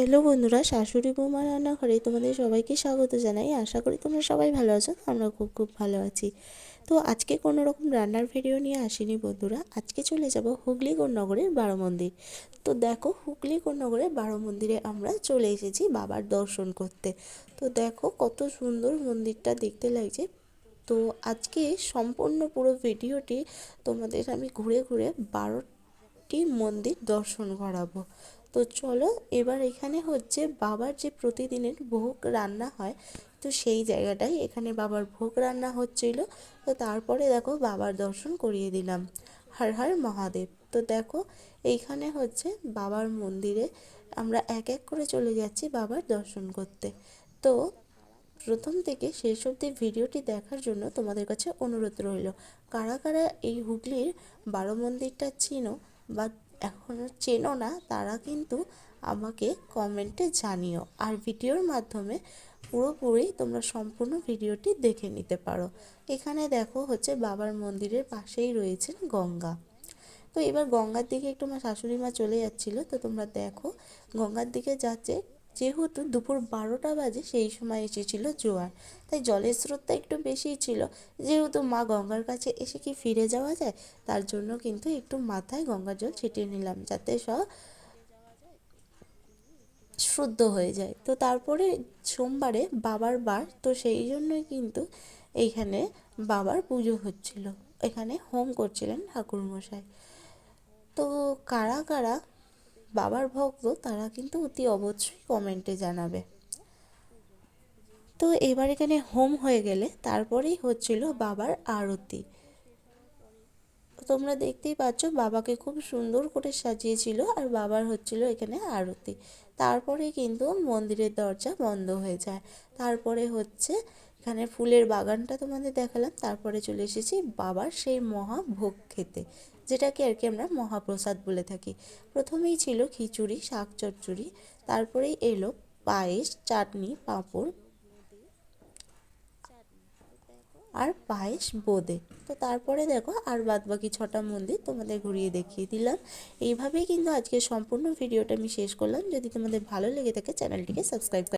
Hello বন্ধুরা, শাশুড়ি বৌমা রান্নাঘরে তোমাদের সবাইকে স্বাগত জানাই। আশা করি তোমরা সবাই ভালো আছো, আমরা খুব খুব ভালো আছি। তো আজকে কোনো রকম রান্নার ভিডিও নিয়ে আসিনি বন্ধুরা, আজকে চলে যাব হুগলি নগরের বারো মন্দির। তো দেখো হুগলি নগরের বারো মন্দিরে আমরা চলে এসেছি বাবার দর্শন করতে। তো দেখো কত সুন্দর মন্দিরটা দেখতে লাগছে। তো আজকে সম্পূর্ণ পুরো ভিডিওটি তোমাদের আমি ঘুরে ঘুরে বারোটি মন্দির দর্শন করাবো। তো চলো, এবার এখানে হচ্ছে বাবার যে প্রতিদিনের ভোগ রান্না হয়, তো সেই জায়গাটাই। এখানে বাবার ভোগ রান্না হচ্ছিল, তো তারপরে দেখো বাবার দর্শন করিয়ে দিলাম। হর হর মহাদেব। তো দেখো, এইখানে হচ্ছে বাবার মন্দিরে আমরা এক এক করে চলে যাচ্ছি বাবার দর্শন করতে। তো প্রথম থেকে শেষ অবধি ভিডিওটি দেখার জন্য তোমাদের কাছে অনুরোধ রইল, কারা কারা এই হুগলির বারো মন্দিরটা চিনো বা এখনও চেনো না, তারা কিন্তু আমাকে কমেন্টে জানিও। আর ভিডিওর মাধ্যমে পুরোপুরি তোমরা সম্পূর্ণ ভিডিওটি দেখে নিতে পারো। এখানে দেখো হচ্ছে বাবার মন্দিরের পাশেই রয়েছেন গঙ্গা। তো এবার গঙ্গার দিকে একটু আমার শাশুড়ি মা চলে যাচ্ছিল, তো তোমরা দেখো গঙ্গার দিকে যাচ্ছে যেহেতু দুপুর বারোটা বাজে, সেই সময় এসেছিল জোয়ার। তাই জলের স্রোতটা একটু বেশিই ছিল। যেহেতু মা গঙ্গার কাছে এসে কি ফিরে যাওয়া যায়, তার জন্য কিন্তু একটু মাথায় গঙ্গার জল ছিটিয়ে নিলাম, যাতে সব শুদ্ধ হয়ে যায়। তো তারপরে সোমবারে বাবার বার, তো সেই জন্যই কিন্তু এইখানে বাবার পুজো হচ্ছিল। এখানে হোম করছিলেন ঠাকুরমশাই। তো কারা কারা বাবার ভক্ত, তারা কিন্তু অতি অবশ্যই কমেন্টে জানাবে। তো এবার এখানে হোম হয়ে গেলে, তারপরেই হচ্ছিল বাবার আরতি। তোমরা দেখতেই পাচ্ছ বাবাকে খুব সুন্দর করে সাজিয়েছিল আর বাবার হচ্ছিল এখানে আরতি। তারপরে কিন্তু মন্দিরের দরজা বন্ধ হয়ে যায়। তারপরে হচ্ছে এখানে ফুলের বাগানটা তোমাদের দেখালাম। তারপরে চলে এসেছি বাবার সেই মহাভোগ খেতে, যেটাকে আর কি আমরা মহাপ্রসাদ বলে থাকি। প্রথমেই ছিল খিচুড়ি, শাক চচ্চড়ি তারপরেই এলো পায়েস, চাটনি, পাঁপড় আর পায়েস বোঁদে। তো তারপরে দেখো আর বাদ বাকি ছটা মন্দির তোমাদের ঘুরিয়ে দেখিয়ে দিলাম। এইভাবেই কিন্তু আজকে সম্পূর্ণ ভিডিওটা আমি শেষ করলাম। যদি তোমাদের ভালো লেগে থাকে, চ্যানেলটিকে সাবস্ক্রাইব